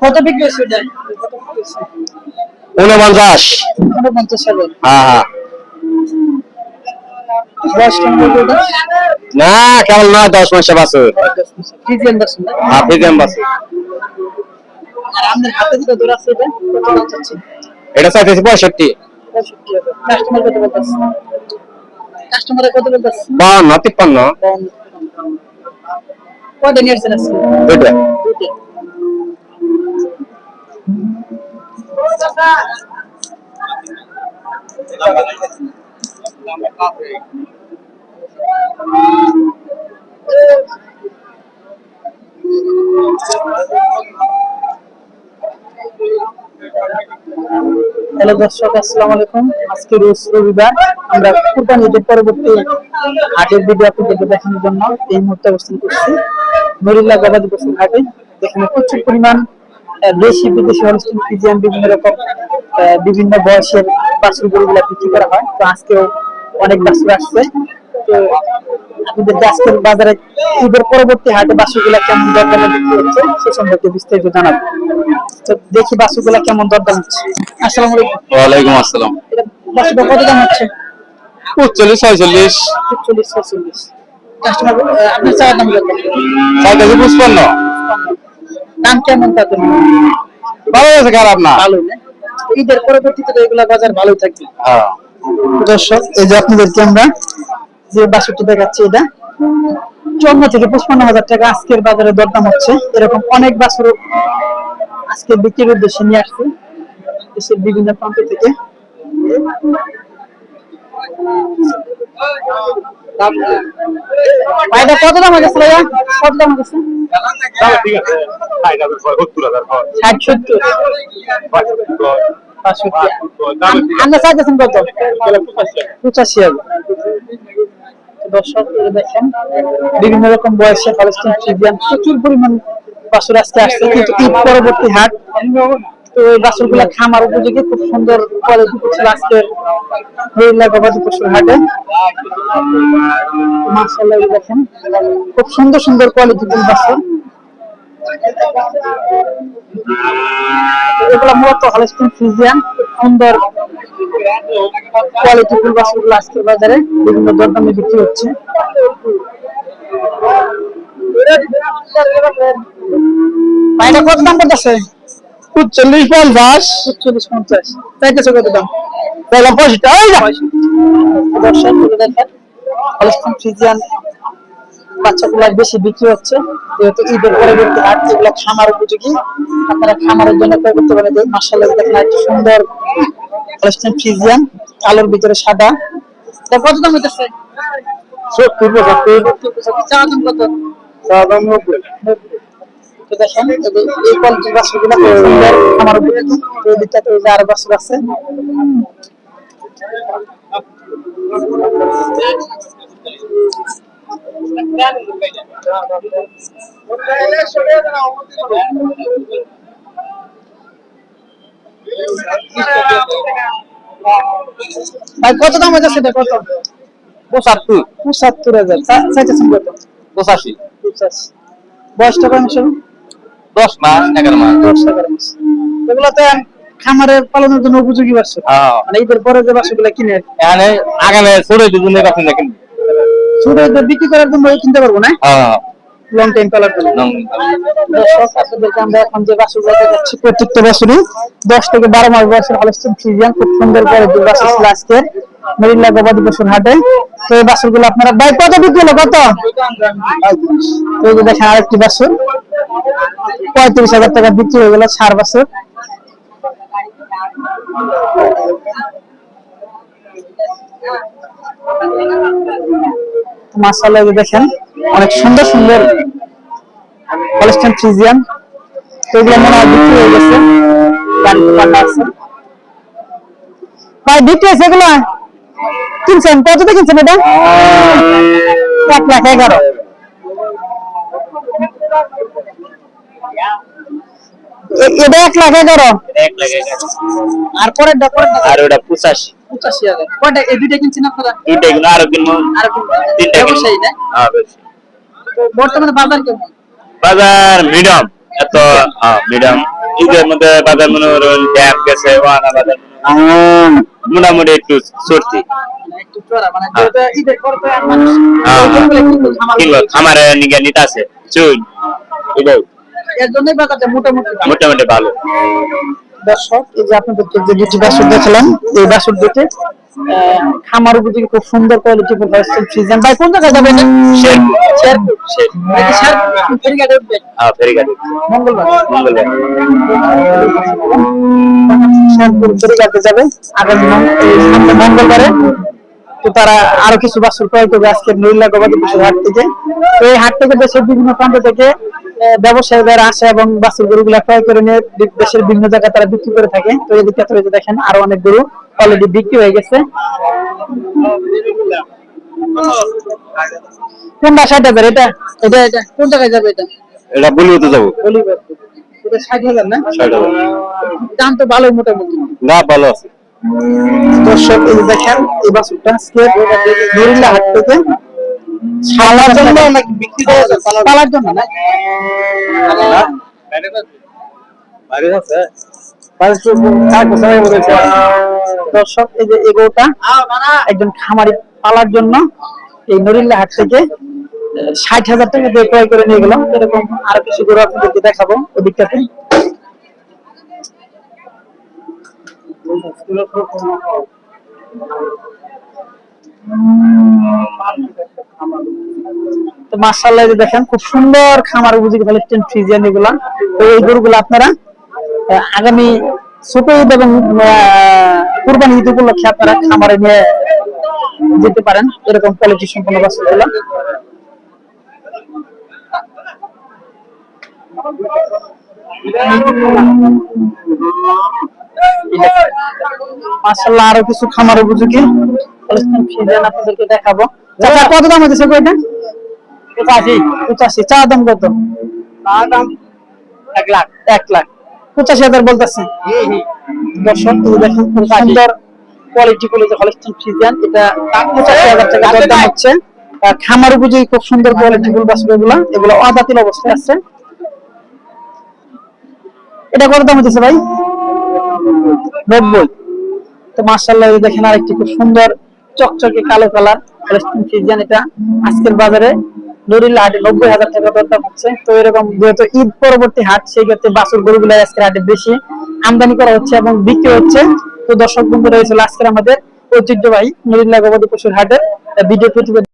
কত বিক্রি হয়েছে উনপঞ্চাশ। ঊনপঞ্চাশ হাজার হ্যাঁ হ্যাঁ। না নয় দশ মাসে বাসে। আছে এটা চাইতেছি পঁয়ষট্টি। পঁয়ষট্টি হাজার। কাস্টমার কত বলতেছে? কাস্টমারে কত বলতেছে? বাউন্ন তিপ্পান্ন। কয়টা নিয়ে আসছেন আজকে? দুটো হ্যালো দর্শক, আসসালামু আলাইকুম। আজকে রবিবার, আমরা কুরবানি ঈদের পরবর্তী হাটের ভিডিও আপনাদের দেখানোর জন্য এই মুহূর্তে অবস্থান করছি। নরিল্লা গবাদি পশুর হাটে যেখানে প্রচুর পরিমাণ দেশি, বিদেশি অনুষ্ঠান ফিজিয়ান, বিভিন্ন রকম বিভিন্ন বয়সের বাছুর গরুগুলা বিক্রি করা হয়। তো আজকেও অনেক বাছুর আসছে। আজকের বাজারে ঈদের পরবর্তী হাটে বাছুরগুলা কেমন দরদামে বিক্রি হচ্ছে সে সম্পর্কে বিস্তারিত জানাব। তো দেখি বাছুরগুলা কেমন দরদাম হচ্ছে। আসসালামু আলাইকুম। ওয়ালাইকুম আসসালাম। বাছুরটা কত দাম হচ্ছে? উনচল্লিশ ছয়চল্লিশ। চল্লিশ ছচল্লিশ কাস্টমার আপনার চাওয়ার দাম কত? চাইতেছি পঁচপান্ন। দাম কেমন ভালো আছে খারাপ না। ঈদের পরবর্তীতে এগুলা বাজার ভালোই থাকবে। হ্যাঁ। দর্শক এই যে আপনাদেরকে আমরা যে বাছুরটা দেখাচ্ছে এটা। চুয়ান্ন থেকে পঁচপান্ন হাজার টাকা আজকের বাজারে দরদাম হচ্ছে। এরকম অনেক বাছুর আজকে বিক্রির উদ্দেশ্যে নিয়ে আসছে দেশের বিভিন্ন প্রান্ত থেকে। ভাইটা কত দাম হয়েছে ভাইয়া? কত দাম হয়েছে ষাট সত্তর। চাইতেছেন কত? পঁচাশি। হাজার দর্শক দেখেন, বিভিন্ন রকম বয়সে হলস্টিন ফ্রিজিয়ান প্রচুর পরিমাণ বাছুর আজকে আসছে, কিন্তু ঈদ পরবর্তী হাট, তো এই বাছুরগুলা খামার উপযোগী, খুব সুন্দর কোয়ালিটি করছিল আজকের গবাদি পশুর হাটে। মাসাল্লাহ দেখেন, খুব সুন্দর সুন্দর কোয়ালিটি বাছুর এগুলো মূলত হলস্টিন ফ্রিজিয়ান সুন্দর কোয়ালিটি ফুল বাছুরগুলো আজকের বাজারে বিভিন্ন দরদামে বিক্রি হচ্ছে। ভাইটা কত দাম করতেছে উনচল্লিশ পঞ্চাশ। চল্লিশ পঞ্চাশ। চাইতেছে কত দাম? ওই যা। দর্শক দেখেন হলস্টিন ফ্রিজিয়ান বাচ্চাগুলো বেশি বিক্রি হচ্ছে। যেহেতু ঈদের পরবর্তী হাট যেগুলো খামার উপযোগী। আপনারা খামারের জন্য ক্রয় করতে পারেন মার্শাল্লাহ দেখেন একটা সুন্দর হলস্টিন ফ্রিজিয়ান কালোর ভিতরে সাদা। এটা কত দাম হইতেছে? সত্তর পঁচাত্তর। চাওয়া দাম কত? চার দাম তো দেখেন এই কোয়ালিটির খুব সুন্দর খামার উপযোগী। এই আরও বাছুর আছে। ভাই কত দাম হয়েছে সেটা কত? পঁচাত্তর। পঁচাত্তর হাজার। চাইতেছেন কত? পঁচাশি। পঁচাশি। বয়সটা দশ মাস এগারো মাস। দশ এগারো মাস। খামারে পালনের জন্য উপযোগী বাছুর হ্যাঁ। মানে ঈদের পরে যে বাছুরগুলো কিনে এখানে আগানে ছোট দুজনের কাছে দেখেন ছোট বিক্রি করার জন্য কিনতে পারব না? হ্যাঁ। লং টাইম পালার জন্য। আপনাদেরকে আমরা এখন যে বাছুরগুলো দেখাচ্ছি প্রত্যেকটা বাছুরই দশ থেকে বারো মাস বয়সের হলস্টিন ফ্রিজিয়ান খুব সুন্দর করে যে বাছুর ছিল আজকে মেরিল্লা গবাদি পশুর হাটে। তো এই বাছুরগুলো আপনারা ভাই কত বিক্রি হলো কত? এই যে দেখেন আরেকটি বাছুর পঁয়ত্রিশ হাজার টাকা বিক্রি হয়ে গেল সার বাছুর মাসাল্লাহ দেখেন অনেক সুন্দর সুন্দর ফ্রিজিয়ান তো এগুলো মনে হয় বিক্রি হয়ে গেছে। বাড়িতে পাঠা আছে। ভাই বিক্রি হয়েছে এগুলো? কিনছেন? কততে কিনছেন এটা এক লাখ এগারো? এটা এক লাখ এগারো। আর পরেরটা পরেরটা? আর ওটা পঁচাশি। পঁচাশি হাজার। কয়টা? এই দুইটা কিনছেন আপনারা? দুইটা কিনো আরও কিনবো। আর কিনবেন? তিনটা ব্যবসায়ী না? হ্যাঁ ব্যবসায়ী। তো বর্তমানে বাজার কেমন? বাজার মিডিয়াম। এত মিডিয়াম। ঈদের মধ্যে বাজার মনে করুন ড্যাম গেছে ওয়ানা বাজার মোটামুটি একটু সর্দি মানে একটু চড়া মানে হ্যাঁ। হ্যাঁ, একটু খামার নিতে আছে চুন। এর জন্যই বাজারটা মোটামুটি মোটামুটি ভালো। দর্শক এই যে আপনাদেরকে যে দুটি বাসুর দেখালাম এই বাসুর দুটি খামার উপযোগী খুব সুন্দর কোয়ালিটি ফুল ভাই কোন জায়গায় যাবেন? ফেরিঘাটে হ্যাঁ ফেরিঘাটে মঙ্গলবার। মঙ্গলবার। ফেরিঘাটে যাবে। আগামী মঙ্গলবারে। তো তারা আরও কিছু বাসুর ক্রয় করবে আজকে নইল্লা গবাদি পশুর হাট থেকে। তো এই হাট থেকে দেশের বিভিন্ন প্রান্ত থেকে ব্যবসায়ীদের আসে এবং বাসুর গরুগুলা ক্রয় করে নিয়ে দেশের বিভিন্ন জায়গায় তারা বিক্রি করে থাকে। তো এদিকে যে দেখেন আরও অনেক গরু অলরেডি বিক্রি হয়ে গেছে। কোনটা ষাট হাজার এটা এটা এটা কোন জায়গায় যাবে এটা? এটা বলিউডে যাব। এটা ষাট হাজার না? ষাট হাজার। দাম তো মোটামুটি। না ভালো আছে। দর্শক এই দেখেন এই আজকে হাট থেকে। পালার জন্য নাকি বিক্রি করা যায়? পালার জন্য না দর্শক এই যে এগোটা একজন খামারি পালার জন্য এই নরিল্লা হাট থেকে ষাট হাজার টাকা দিয়ে ক্রয় করে নিয়ে গেলাম। এরকম আরও কিছু গরু আপনাদেরকে দেখাবো ওদিকটাতে। মার্শাল্লাহ যে দেখেন, খুব সুন্দর খামার ফ্রিজিয়ান এগুলা। তো এই গরুগুলো আপনারা আগামী ছোট ঈদ এবং ঈদ উপলক্ষে আপনারা খামারে নিয়ে যেতে পারেন। এরকম কোয়ালিটি সম্পন্ন আরও কিছু খামার উপযোগী। দেখাবো। কত দাম হচ্ছে কয়টা পঁচাশি পঁচাশি। চা দাম কত? দাম এক লাখ। এক লাখ। পঁচাশি হাজার বলতেছে। দর্শক দেখেন খুব সুন্দর কোয়ালিটি গুলো যে হলিস্টিন ফ্রিজিয়ান এটা পঁচাশি হাজার টাকা দরদাম হচ্ছে। খামার উপযোগী খুব সুন্দর কোয়ালিটি গুলো বাসবে এগুলো। এগুলো অদাতিল অবস্থায় আছে। এটা কত দাম হচ্ছে ভাই? নব্বই। তো মার্শাল্লাহ দেখেন আরেকটি খুব সুন্দর চকচকে কালো কালার হলিস্টিন ফ্রিজিয়ান এটা আজকের বাজারে নরিল্লা হাটে নব্বই হাজার টাকা দরদাম হচ্ছে তো এরকম যেহেতু ঈদ পরবর্তী হাট, সেই ক্ষেত্রে বাছুর গরুগুলো আজকের হাটে বেশি আমদানি করা হচ্ছে এবং বিক্রি হচ্ছে। তো দর্শক বন্ধুরা হয়েছিল আজকের আমাদের ঐতিহ্যবাহী নরিল্লা গবাদি পশুর হাটের ভিডিও প্রতিবেদন।